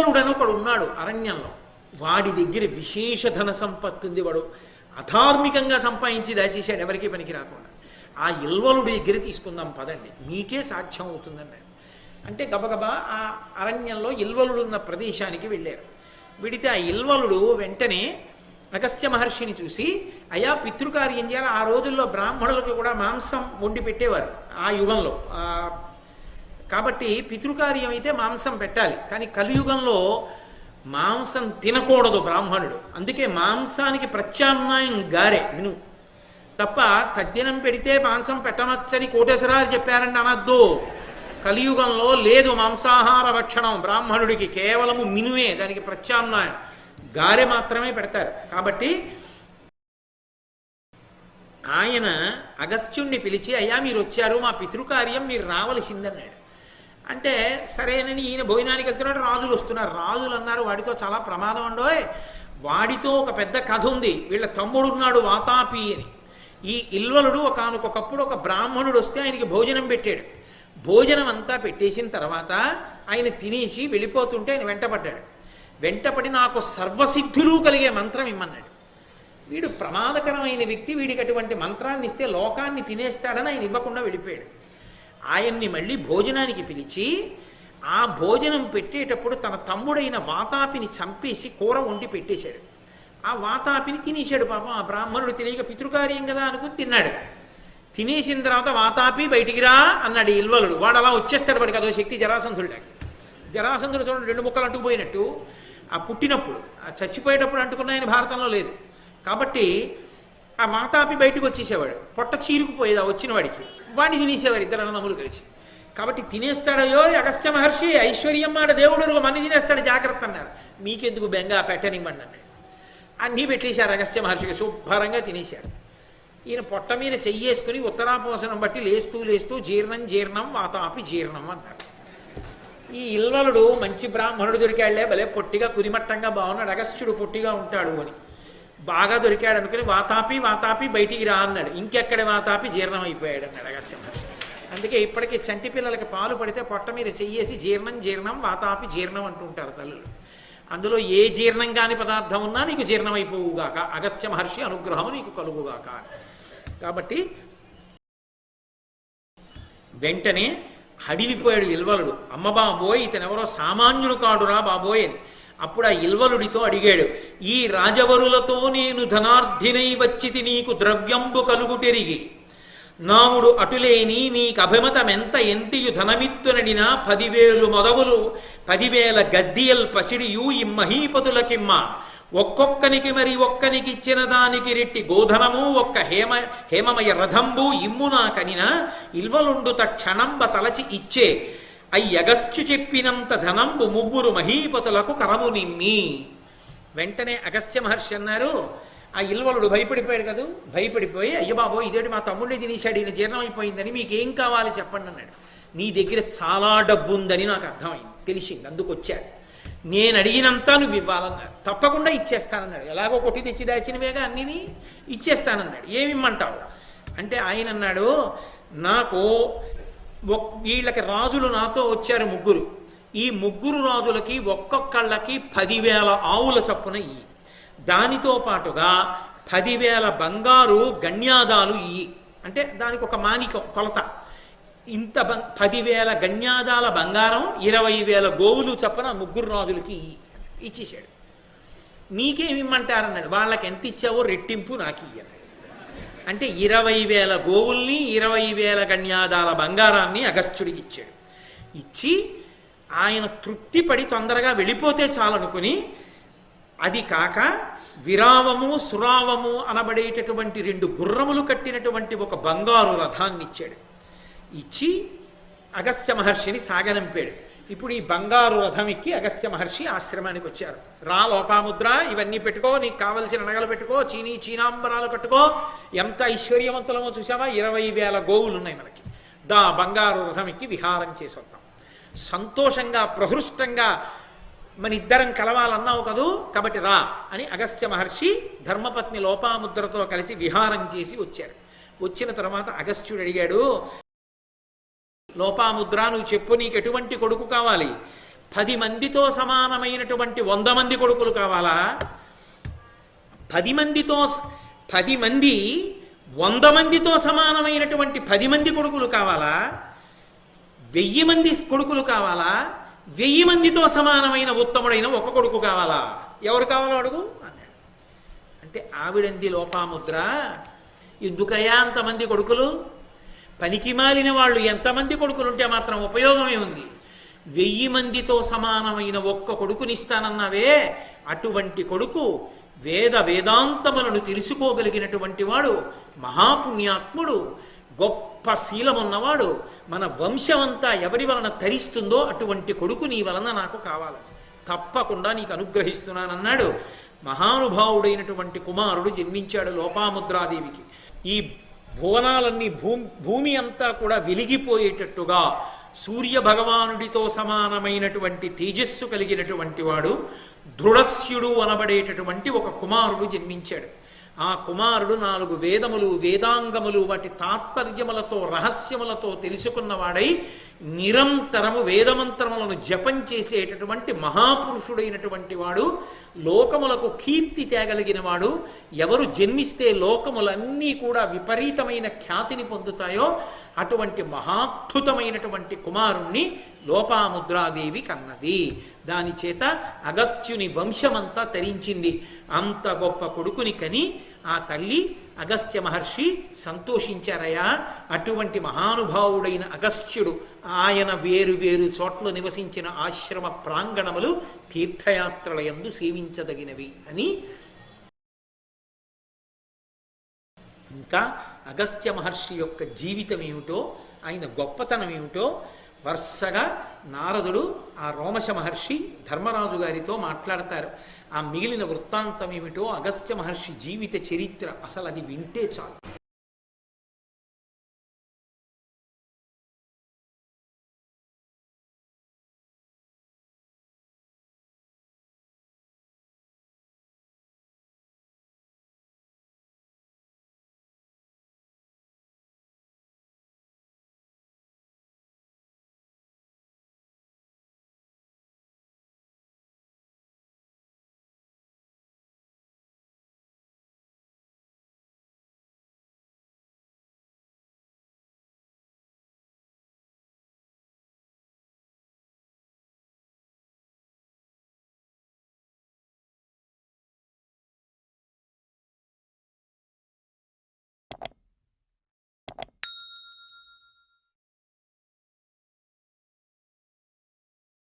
ఇల్వలుడని ఒకడు ఉన్నాడు అరణ్యంలో. వాడి దగ్గర విశేష ధన సంపత్తి ఉంది వాడు. అధార్మికంగా సంపాదించి దాచేశాడు ఎవరికీ పనికి రాకుండా. ఆ ఇల్వలుడి దగ్గర తీసుకుందాం పదండి. మీకే సాధ్యం అవుతుందన్నాడు అంటే గబగబా ఆ అరణ్యంలో ఇల్వలుడు ఉన్న ప్రదేశానికి వెళ్ళారు. వెడితే ఆ ఇల్వలుడు వెంటనే అగస్త్య మహర్షిని చూసి అయా పితృకార్యం చేయాలి. ఆ రోజుల్లో బ్రాహ్మణులకు కూడా మాంసం వండి పెట్టేవారు ఆ యుగంలో. ఆ కాబట్టి పితృకార్యం అయితే మాంసం పెట్టాలి. కానీ కలియుగంలో మాంసం తినకూడదు బ్రాహ్మణుడు. అందుకే మాంసానికి ప్రత్యామ్నాయం గారే విను. తప్ప తద్దినం పెడితే మాంసం పెట్టనొచ్చని కోటేశ్వరాలు చెప్పారండి అనద్దు. కలియుగంలో లేదు మాంసాహార భక్షణం బ్రాహ్మణుడికి కేవలము మినువే దానికి ప్రత్యామ్నాయం. గారె మాత్రమే పెడతారు. కాబట్టి ఆయన అగస్త్యుణ్ణి పిలిచి అయ్యా మీరు వచ్చారు మా పితృకార్యం మీరు రావలసిందన్నాడు. అంటే సరేనని ఈయన భోజనానికి వెళ్తున్నాడు రాజులు వస్తున్నారు. రాజులు అన్నారు వాడితో చాలా ప్రమాదం అండోయ్ వాడితో ఒక పెద్ద కథ ఉంది. వీళ్ళ తమ్ముడు ఉన్నాడు వాతాపి అని. ఈ ఇల్వలుడు ఒకనకొకప్పుడు ఒక బ్రాహ్మణుడు వస్తే ఆయనకి భోజనం పెట్టాడు. భోజనం అంతా పెట్టేసిన తర్వాత ఆయన తినేసి వెళ్ళిపోతుంటే ఆయన వెంటపడ్డాడు. వెంటపడి నాకు సర్వసిద్ధులు కలిగే మంత్రం ఇమ్మన్నాడు. వీడు ప్రమాదకరమైన వ్యక్తి వీడికి అటువంటి మంత్రాన్ని ఇస్తే లోకాన్ని తినేస్తాడని ఆయన ఇవ్వకుండా వెళ్ళిపోయాడు. ఆయన్ని మళ్ళీ భోజనానికి పిలిచి ఆ భోజనం పెట్టేటప్పుడు తన తమ్ముడైన వాతాపిని చంపేసి కూర వండి పెట్టేశాడు. ఆ వాతాపిని తినేశాడు పాపం. ఆ బ్రాహ్మణుడు తెలియక పితృకార్యం కదా అనుకుని తిన్నాడు. తినేసిన తర్వాత వాతాపి బయటికి రా అన్నాడు ఇల్వలుడు. వాడు అలా వచ్చేస్తాడు వాడికి. అదో శక్తి జరాసంధుడు జరాసంధుడు చూడండి రెండు ముక్కలు అంటుకుపోయినట్టు. ఆ పుట్టినప్పుడు ఆ చచ్చిపోయేటప్పుడు అంటుకున్న ఆయన భారతంలో లేదు. కాబట్టి ఆ మాతాపి బయటకు వచ్చేసేవాడు. పొట్ట చీరుకుపోయేది ఆ వచ్చిన వాడికి. వాడిని తినేసేవారు ఇద్దరు అన్నదమ్ములు కలిసి. కాబట్టి తినేస్తాడయో అగస్త్య మహర్షి ఐశ్వర్యం మాట దేవుడు మన్ని తినేస్తాడు? జాగ్రత్త అన్నారు. మీకెందుకు బెంగ పెట్టనివ్వండి అన్నాడు. అన్నీ పెట్టేశారు అగస్త్య మహర్షికి. శుభ్రంగా తినేశాడు ఈయన పొట్ట మీద చెయ్యేసుకుని ఉత్తరాపోసనం బట్టి లేస్తూ లేస్తూ జీర్ణం జీర్ణం వాతాపి జీర్ణం అన్నాడు ఈ ఇల్వలుడు మంచి బ్రాహ్మణుడు దొరికాళ్ళే భలే పొట్టిగా కుదిమట్టంగా బాగున్నాడు. అగస్త్యుడు పొట్టిగా ఉంటాడు అని. బాగా దొరికాడు అనుకుని వాతాపి వాతాపి బయటికి రా అన్నాడు. ఇంకెక్కడ వాతాపి? జీర్ణం అయిపోయాడు అన్నాడు అగస్త్య. మహర్షి అందుకే ఇప్పటికీ చంటి పిల్లలకి పాలు పడితే పొట్ట మీద చెయ్యేసి జీర్ణం జీర్ణం వాతాపి జీర్ణం అంటుంటారు తల్లులు. అందులో ఏ జీర్ణం కాని పదార్థం ఉన్నా నీకు జీర్ణమైపోవుగాక అగస్త్య మహర్షి అనుగ్రహం నీకు కలుగుగాక. కాబట్టి వెంటనే హడిలిపోయాడు ఇల్వలుడు అమ్మ బాబోయ్ ఇతనెవరో సామాన్యుడు కాడురా బాబోయ్ అని. అప్పుడు ఆ ఇల్వలుడితో అడిగాడు ఈ రాజవరులతో నేను ధనార్థినై వచ్చితి నీకు ద్రవ్యంబు కలుగుటెరిగి. నాముడు అటులేని నీకు అభిమతమెంత ఎంతియు ధనమిత్తునడినా పదివేలు మొదవులు పదివేల గద్దియల్ పసిడియు ఇమ్మహీపతులకిమ్మ ఒక్కొక్కనికి మరి ఒక్కనికి ఇచ్చిన దానికి రెట్టి గోధనము ఒక్క హేమ హేమమయ రథంబు ఇమ్ము నాకనినా ఇల్వలుండు తక్షణంబ తలచి ఇచ్చే. అయ్యగస్త్యు చెప్పినంత ధనంబు ముగ్గురు మహీపతులకు కరము నిమ్మి. వెంటనే అగస్త్య మహర్షి అన్నారు ఆ ఇల్వలుడు భయపడిపోయాడు కదూ? భయపడిపోయి అయ్య బాబో ఇదేంటి మా తమ్ముడిని తినేశాడు ఈయన జీర్ణమైపోయిందని మీకేం కావాలి చెప్పండి అన్నాడు. నీ దగ్గర చాలా డబ్బు ఉందని నాకు అర్థమైంది తెలిసింది అందుకు వచ్చాడు నేను అడిగినంత నువ్వు ఇవ్వాలన్నాడు తప్పకుండా ఇచ్చేస్తానన్నాడు. ఎలాగో కొట్టి తెచ్చి దాచినవేగా అన్నిని ఇచ్చేస్తానన్నాడు. ఏమిమ్మంటావు? అంటే ఆయన అన్నాడు నాకు వీళ్ళకి రాజులు నాతో వచ్చారు ముగ్గురు. ఈ ముగ్గురు రాజులకి ఒక్కొక్కళ్ళకి పదివేల ఆవుల చప్పున ఇయ్యి. దానితో పాటుగా పదివేల బంగారు గణ్యాదాలు ఇయ్యి. అంటే దానికి ఒక మానికం కొలత. ఇంత బం- పదివేల గణ్యాదాల బంగారం ఇరవై వేల గోవులు చప్పున ముగ్గురు రాజులకి ఇచ్చేసాడు నీకేమిమ్మంటారన్నాడు వాళ్ళకి ఎంత ఇచ్చావో రెట్టింపు నాకు ఇయ్యన్నాడు అంటే ఇరవై వేల గోవుల్ని ఇరవై వేల గణ్యాదాల బంగారాన్ని అగస్త్యుడికి ఇచ్చాడు. ఇచ్చి ఆయన తృప్తిపడి తొందరగా వెళ్ళిపోతే చాలనుకుని అది కాక విరావము సురావము అనబడేటటువంటి రెండు గుర్రములు కట్టినటువంటి ఒక బంగారు రథాన్ని ఇచ్చాడు ఇచ్చి అగస్త్య మహర్షిని సాగనంపాడు. ఇప్పుడు ఈ బంగారు రథం ఎక్కి అగస్త్య మహర్షి ఆశ్రమానికి వచ్చారు. రా లోపాముద్ర ఇవన్నీ పెట్టుకో నీకు కావలసిన నగలు పెట్టుకో చీనీ చీనాంబరాలు కట్టుకో. ఎంత ఐశ్వర్యవంతులమో చూసావా ఇరవై వేల గోవులు ఉన్నాయి మనకి. దా బంగారు రథం ఎక్కి విహారం చేసి వద్దాం. సంతోషంగా ప్రహృష్టంగా మన ఇద్దరం కలవాలన్నావు కదూ? కాబట్టి రా అని అగస్త్య మహర్షి ధర్మపత్ని లోపాముద్రతో కలిసి విహారం చేసి వచ్చారు. వచ్చిన తర్వాత అగస్త్యుడు అడిగాడు లోపాముద్ర నువ్వు చెప్పు నీకు ఎటువంటి కొడుకు కావాలి? పది మందితో సమానమైనటువంటి వంద మంది కొడుకులు కావాలా? పది మందితో పది మంది వంద మందితో సమానమైనటువంటి పది మంది కొడుకులు కావాలా? వెయ్యి మంది కొడుకులు కావాలా? వెయ్యి మందితో సమానమైన ఉత్తముడైన ఒక కొడుకు కావాలా? ఎవరు కావాలో అడుగు? అన్నాడు అంటే ఆవిడంది లోపాముద్ర. ఎందుకయ్యా అంతమంది కొడుకులు? పనికి మాలిన వాళ్ళు ఎంతమంది కొడుకులుంటే మాత్రం ఉపయోగమే ఉంది. వెయ్యి మందితో సమానమైన ఒక్క కొడుకునిస్తానన్నావే? అటువంటి కొడుకు వేద వేదాంతములను తెలుసుకోగలిగినటువంటి వాడు మహాపుణ్యాత్ముడు గొప్ప శీలమున్నవాడు మన వంశమంతా ఎవరి వలన తరిస్తుందో అటువంటి కొడుకు నీ వలన నాకు కావాలి. తప్పకుండా నీకు అనుగ్రహిస్తున్నానన్నాడు. మహానుభావుడైనటువంటి కుమారుడు జన్మించాడు లోపాముద్రాదేవికి. ఈ భువనాలన్నీ భూమి భూమి అంతా కూడా వెలిగిపోయేటట్టుగా సూర్య భగవానుడితో సమానమైనటువంటి తేజస్సు కలిగినటువంటి వాడు దృఢస్యుడు అనబడేటటువంటి ఒక కుమారుడు జన్మించాడు. ఆ కుమారుడు నాలుగు వేదములు వేదాంగములు వాటి తాత్పర్యములతో రహస్యములతో తెలుసుకున్నవాడై నిరంతరము వేదమంత్రములను జపం చేసేటటువంటి మహాపురుషుడైనటువంటి వాడు లోకములకు కీర్తి తేగలిగిన వాడు ఎవరు జన్మిస్తే లోకములన్నీ కూడా విపరీతమైన ఖ్యాతిని పొందుతాయో అటువంటి మహాద్భుతమైనటువంటి కుమారుణ్ణి లోపాముద్రాదేవి కన్నది. దాని చేత అగస్త్యుని వంశమంతా తరించింది. అంత గొప్ప కొడుకుని కని ఆ తల్లి అగస్త్య మహర్షి సంతోషించారయా అటువంటి మహానుభావుడైన అగస్త్యుడు ఆయన వేరు వేరు చోట్ల నివసించిన ఆశ్రమ ప్రాంగణములు తీర్థయాత్రల యందు సేవించదగినవి అని ఇంకా అగస్త్య మహర్షి యొక్క జీవితం ఏమిటో ఆయన గొప్పతనం ఏమిటో వరుసగా నారదుడు ఆ రోమశ మహర్షి ధర్మరాజు గారితో మాట్లాడతారు. ఆ మిగిలిన వృత్తాంతం ఏమిటో అగస్త్య మహర్షి జీవిత చరిత్ర అసలు అది వింటే చాలు.